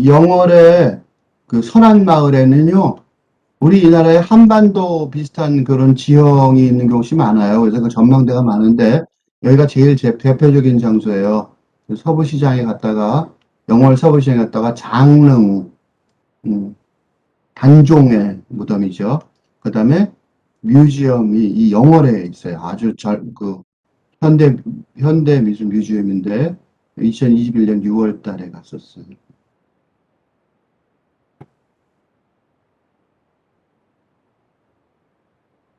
영월의 그 선안 마을에는요, 우리나라의 한반도 비슷한 그런 지형이 있는 곳이 많아요. 그래서 그 전망대가 많은데, 여기가 제일 제 대표적인 장소예요. 그 서부시장에 갔다가, 영월 서부시장에 갔다가 장릉, 음, 단종의 무덤이죠. 그 다음에 뮤지엄이 이 영월에 있어요. 아주 잘, 그, 현대, 현대 미술 뮤지엄인데, 2021년 6월 달에 갔었어요.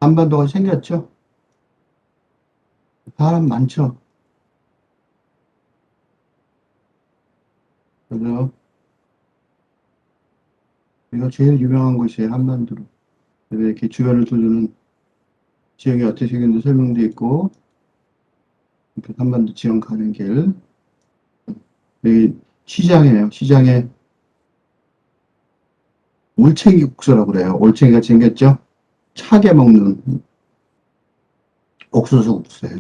한반도가 생겼죠? 사람 많죠? 그래서, 이거 제일 유명한 곳이에요, 한반도로. 이렇게 주변을 둘러는 지역이 어떻게 생겼는지 설명도 있고, 이렇게 한반도 지형 가는 길. 여기 시장이에요. 시장에 올챙이 국수라고 그래요. 올챙이가 생겼죠? 차게 먹는 옥수수 국수예요.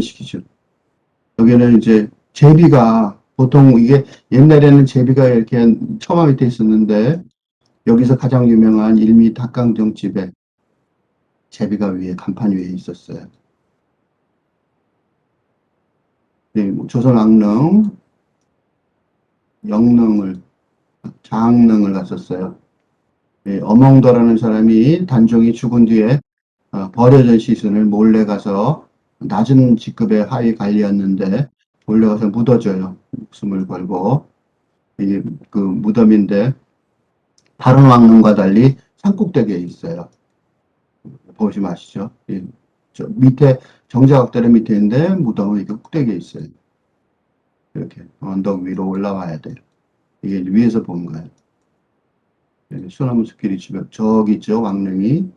식이죠. 여기는 이제 제비가 보통 이게 옛날에는 제비가 이렇게 처마 밑에 있었는데 여기서 가장 유명한 일미 닭강정 집에 제비가 위에 간판 위에 있었어요. 네, 뭐 조선 왕릉, 영릉을 장릉을 갔었어요. 예, 어몽도라는 사람이 단종이 죽은 뒤에 어, 버려진 시신을 몰래 가서 낮은 직급의 하위 관리였는데 몰래 가서 묻어줘요. 목숨을 걸고 이게 그 무덤인데 다른 왕릉과 달리 산꼭대기에 있어요. 보시면 아시죠? 예, 저 밑에 정자각대는 밑에 있는데 무덤은 이렇게 꼭대기에 있어요. 이렇게 언덕 위로 올라와야 돼요. 이게 위에서 본 거예요. 소나무 숲길이 주변 저기 있죠 왕릉이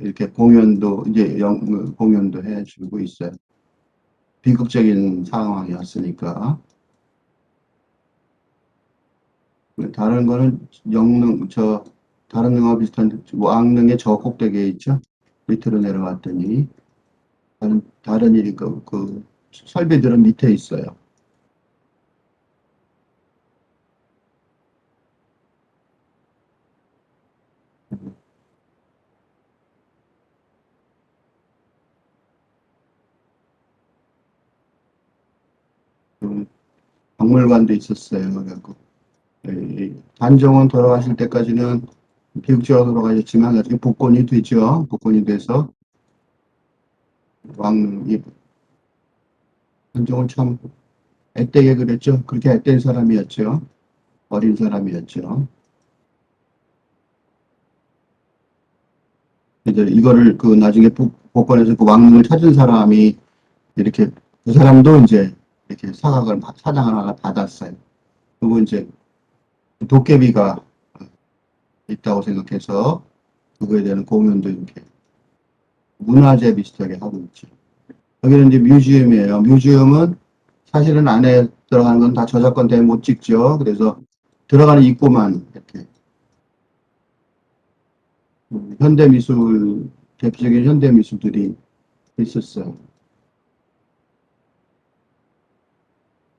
이렇게 공연도 이제 영, 공연도 해주고 있어요. 비극적인 상황이었으니까 다른 거는 영릉 저 다른 능과 비슷한 왕릉의 저 꼭대기에 있죠. 밑으로 내려왔더니 다른 다른 일이 그, 그 설비들은 밑에 있어요. 그 박물관도 있었어요. 그래갖고 이 단종은 돌아가실 때까지는 비극적으로 돌아가셨지만 나중에 복권이 되죠. 복권이 돼서 왕이 단종은 참 앳되게 그랬죠. 그렇게 앳된 사람이었죠. 어린 사람이었죠. 이제 이거를 그 나중에 복- 복권에서 그 왕릉을 찾은 사람이 이렇게 그 사람도 이제 이렇게 사각을 받- 사장을 하나 받았어요. 그리고 이제 도깨비가 있다고 생각해서 그거에 대한 공연도 이렇게 문화재 비슷하게 하고 있죠. 여기는 이제 뮤지엄이에요. 뮤지엄은 사실은 안에 들어가는 건 다 저작권 때문에 못 찍죠. 그래서 들어가는 입구만 이렇게 음, 현대 미술 대표적인 현대 미술들이 있었어요.